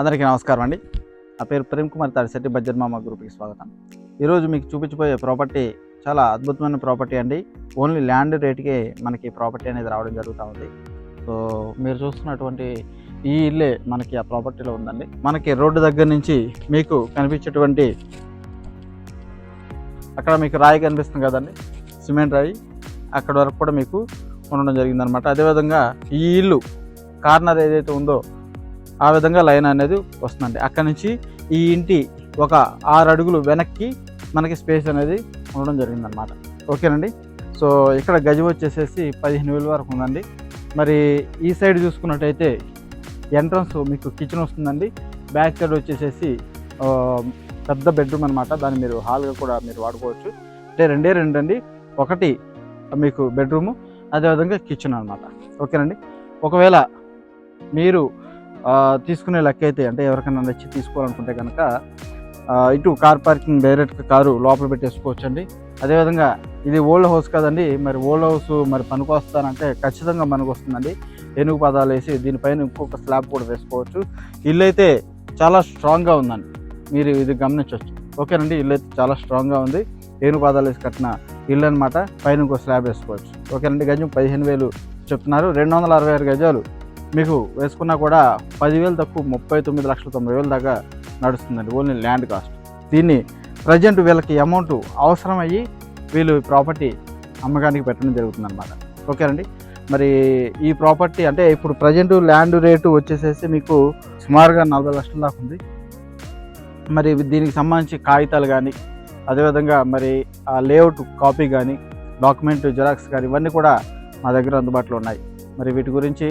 అందరికీ నమస్కారం అండి. నా పేరు ప్రేమ్ కుమార్ తాడిశెట్టి బడ్జెట్ మామ గ్రూప్కి స్వాగతం. ఈరోజు మీకు చూపించబోయే ప్రాపర్టీ చాలా అద్భుతమైన ప్రాపర్టీ అండి. ఓన్లీ ల్యాండ్ రేట్కే మనకి ప్రాపర్టీ అనేది రావడం జరుగుతూ ఉంది. సో మీరు చూస్తున్నటువంటి ఈ ఇల్లే మనకి ఆ ప్రాపర్టీలో ఉందండి. మనకి రోడ్డు దగ్గర నుంచి మీకు కనిపించేటువంటి అక్కడ మీకు రాయి కనిపిస్తుంది కదండి. సిమెంట్ రాయి. అక్కడ వరకు కూడా మీకు ఉండడం జరిగిందనమాట అదేవిధంగా ఈ ఇల్లు కార్నర్ ఏదైతే ఉందో ఆ విధంగా లైన్ అనేది వస్తుందండి. అక్కడ నుంచి ఈ ఇంటి ఒక ఆరు అడుగులు వెనక్కి మనకి స్పేస్ అనేది ఉండడం జరిగిందనమాట ఓకేనండి? సో ఇక్కడ గజం వచ్చేసేసి పదిహేను వేల వరకు ఉందండి. మరి ఈ సైడ్ చూసుకున్నట్టయితే ఎంట్రన్స్ మీకు కిచెన్ వస్తుందండి. బ్యాక్ సైడ్ వచ్చేసేసి పెద్ద బెడ్రూమ్ అనమాట దాన్ని మీరు హాల్గా కూడా మీరు వాడుకోవచ్చు. అంటే రెండే రెండు అండి. ఒకటి మీకు బెడ్రూము అదేవిధంగా కిచెన్ అనమాట ఓకేనండి? ఒకవేళ మీరు తీసుకునే లెక్క అయితే అంటే ఎవరికైనా నచ్చి తీసుకోవాలనుకుంటే కనుక ఇటు కార్ పార్కింగ్ డైరెక్ట్గా కారు లోపల పెట్టేసుకోవచ్చు అండి అదేవిధంగా ఇది ఓల్డ్ హౌస్ కదండి మరి ఓల్డ్ హౌస్ మరి పనికొస్తానంటే ఖచ్చితంగా మనకు వస్తుందండి ఏనుగు పదాలు వేసి దీనిపైన ఇంకొక స్లాబ్ కూడా వేసుకోవచ్చు. ఇల్లు అయితే చాలా స్ట్రాంగ్గా ఉందండి. మీరు ఇది గమనించవచ్చు ఓకేనండి ఇల్లు అయితే చాలా స్ట్రాంగ్గా ఉంది. ఏనుగు పాదాలు వేసి కట్టిన ఇల్లు అనమాట పైన ఇంకో స్లాబ్ వేసుకోవచ్చు. ఓకేనండి గజం పదిహేను వేలు చెప్తున్నారు. రెండు వందల అరవై ఆరు గజాలు మీకు వేసుకున్నా కూడా పదివేలు తక్కువ ముప్పై తొమ్మిది లక్షల తొంభై వేలు దాకా నడుస్తుందండి ఓన్లీ ల్యాండ్ కాస్ట్. దీన్ని ప్రజెంట్ వీళ్ళకి అమౌంట్ అవసరమయ్యి వీళ్ళు ప్రాపర్టీ అమ్మకానికి పెట్టడం జరుగుతుంది అనమాట ఓకేనండి మరి ఈ ప్రాపర్టీ అంటే ఇప్పుడు ప్రజెంట్ ల్యాండ్ రేటు వచ్చేసేసి మీకు సుమారుగా నలభై లక్షల దాకా ఉంది. మరి దీనికి సంబంధించి కాగితాలు కానీ అదేవిధంగా మరి ఆ లేఅవుట్ కాపీ కానీ డాక్యుమెంట్ జిరాక్స్ కానీ ఇవన్నీ కూడా మా దగ్గర అందుబాటులో ఉన్నాయి. మరి వీటి గురించి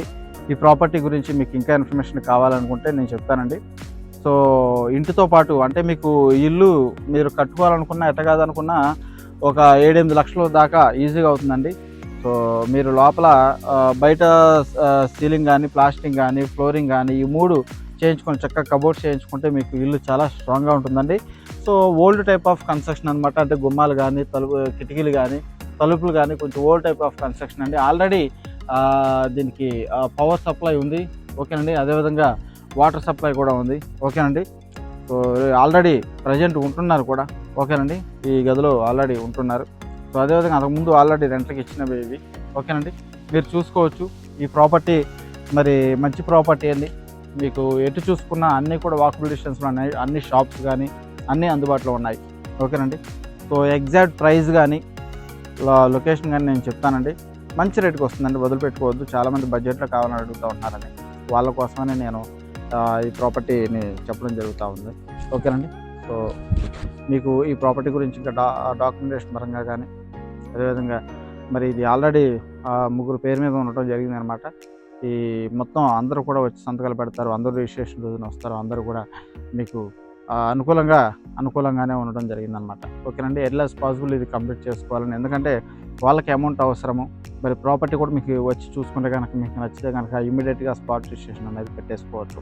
ఈ ప్రాపర్టీ గురించి మీకు ఇంకా ఇన్ఫర్మేషన్ కావాలనుకుంటే నేను చెప్తానండి. సో ఇంటితో పాటు అంటే మీకు ఇల్లు మీరు కట్టుకోవాలనుకున్నా ఎట్ట కాదనుకున్నా ఒక ఏడెనిమిది లక్షల దాకా ఈజీగా అవుతుందండి. సో మీరు లోపల బయట సీలింగ్ కానీ ప్లాస్టింగ్ కానీ ఫ్లోరింగ్ కానీ ఈ మూడు చేయించుకొని చక్కగా కబోర్డ్ చేయించుకుంటే మీకు ఇల్లు చాలా స్ట్రాంగ్గా ఉంటుందండి. So old type of construction అనమాట అంటే గుమ్మాలు కానీ తలుపు కిటికీలు కానీ తలుపులు కానీ కొంచెం ఓల్డ్ టైప్ ఆఫ్ కన్స్ట్రక్షన్ అండి. ఆల్రెడీ దీనికి పవర్ సప్లై ఉంది. ఓకేనండి? అదేవిధంగా వాటర్ సప్లై కూడా ఉంది. ఓకేనండి? సో ఆల్రెడీ ప్రజెంట్ ఉంటున్నారు కూడా. ఓకేనండి? ఈ గదిలో ఆల్రెడీ ఉంటున్నారు. సో అదేవిధంగా అంతకుముందు ఆల్రెడీ రెంట్కి ఇచ్చినవి ఇవి. ఓకేనండి? మీరు చూసుకోవచ్చు. ఈ ప్రాపర్టీ మరి మంచి ప్రాపర్టీ అండి. మీకు ఎటు చూసుకున్నా అన్నీ కూడా వాకబుల్ డిస్టెన్స్లో ఉన్నాయి. అన్ని షాప్స్ కానీ అన్నీ అందుబాటులో ఉన్నాయి. ఓకేనండి? సో ఎగ్జాక్ట్ ప్రైస్ కానీ లొకేషన్ కానీ నేను చెప్తానండి. మంచి రేటుకి వస్తుందండి. వదిలిపెట్టుకోవద్దు. చాలామంది బడ్జెట్లో కావాలని అడుగుతూ ఉంటున్నారని వాళ్ళ కోసమనే నేను ఈ ప్రాపర్టీని చెప్పడం జరుగుతూ ఉంది. ఓకేనండి? సో మీకు ఈ ప్రాపర్టీ గురించి ఇంకా డా డాక్యుమెంటేషన్ పరంగా కానీ అదేవిధంగా మరి ఇది ఆల్రెడీ ముగ్గురు పేరు మీద ఉండటం జరిగింది అనమాట ఈ మొత్తం అందరూ కూడా వచ్చి సంతకాలు పెడతారు. అందరూ రిజిస్ట్రేషన్ రోజున వస్తారు. అందరూ కూడా మీకు అనుకూలంగా అనుకూలంగానే ఉండడం జరిగిందనమాట. ఓకేనండి? ఎట్లా పాసిబుల్ ఇది కంప్లీట్ చేసుకోవాలని. ఎందుకంటే వాళ్ళకి అమౌంట్ అవసరము. మరి ప్రాపర్టీ కూడా మీకు వచ్చి చూసుకుంటే కనుక మీకు నచ్చితే కనుక ఇమీడియట్గా స్పాట్ రిజిస్ట్రేషన్ అనేది పెట్టేసుకోవచ్చు.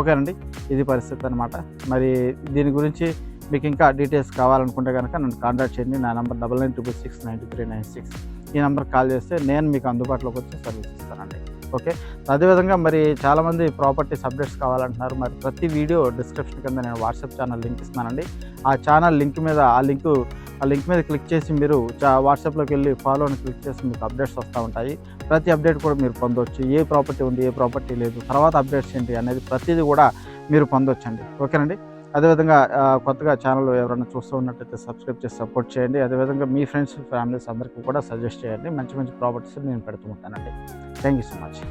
ఓకేనండి ఇది పరిస్థితి అనమాట మరి దీని గురించి మీకు ఇంకా డీటెయిల్స్ కావాలనుకుంటే కనుక నన్ను కాంటాక్ట్ చేయండి. నా number double nine triple six nine three nine six ఈ నెంబర్ కాల్ చేస్తే నేను మీకు అందుబాటులోకి వచ్చి సర్వీస్ ఇస్తానండి. ఓకే అదేవిధంగా మరి చాలామంది ప్రాపర్టీస్ అప్డేట్స్ కావాలంటున్నారు. మరి ప్రతి వీడియో డిస్క్రిప్షన్ కింద నేను వాట్సాప్ ఛానల్ లింక్ ఇస్తున్నానండి. ఆ ఛానల్ లింక్ మీద ఆ లింకు ఆ లింక్ మీద క్లిక్ చేసి మీరు చా వాట్సాప్లోకి వెళ్ళి ఫాలో అని క్లిక్ చేసి మీకు అప్డేట్స్ వస్తూ ఉంటాయి. ప్రతి అప్డేట్ కూడా మీరు పొందవచ్చు ఏ ప్రాపర్టీ ఉంది ఏ ప్రాపర్టీ లేదు తర్వాత అప్డేట్స్ ఏంటి అనేది ప్రతిదీ కూడా మీరు పొందొచ్చండి. ఓకేనండి? అదేవిధంగా కొత్తగా ఛానల్ ఎవరైనా చూస్తూ ఉన్నట్టయితే సబ్స్క్రైబ్ చేసి సపోర్ట్ చేయండి. అదేవిధంగా మీ ఫ్రెండ్స్ ఫ్యామిలీస్ అందరికీ కూడా సజెస్ట్ చేయండి. మంచి మంచి ప్రాపర్టీస్ నేను పెడుతూ ఉంటానండి. Thank you so much.